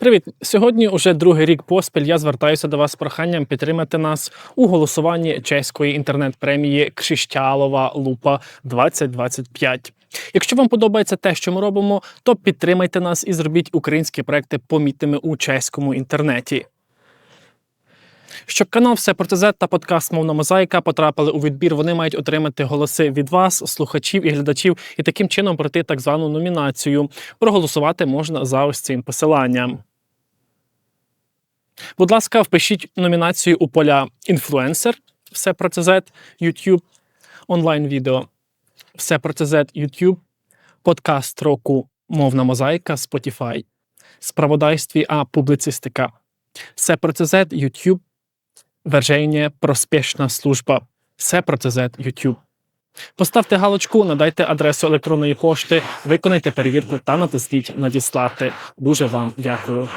Привіт! Сьогодні уже другий рік поспіль. Я звертаюся до вас з проханням підтримати нас у голосуванні чеської інтернет-премії Кшищалова Лупа 2025. Якщо вам подобається те, що ми робимо, то підтримайте нас і зробіть українські проекти помітними у чеському інтернеті. Щоб канал Все про ТЗ та подкаст Мовна Мозаїка потрапили у відбір, вони мають отримати голоси від вас, слухачів і глядачів, і таким чином пройти так звану номінацію. Проголосувати можна за ось цим посиланням. Будь ласка, впишіть номінацію у поля інфлюенсер, все про ТЗ, YouTube, онлайн відео, все про ТЗ, YouTube, подкаст року Мовна мозаїка, Spotify, справодайстві, а публіцистика. Все про ТЗ, YouTube, Верження Проспішна служба. Все про ТЗ, YouTube. Поставте галочку, надайте адресу електронної пошти, виконайте перевірку та натисніть надіслати. Дуже вам дякую.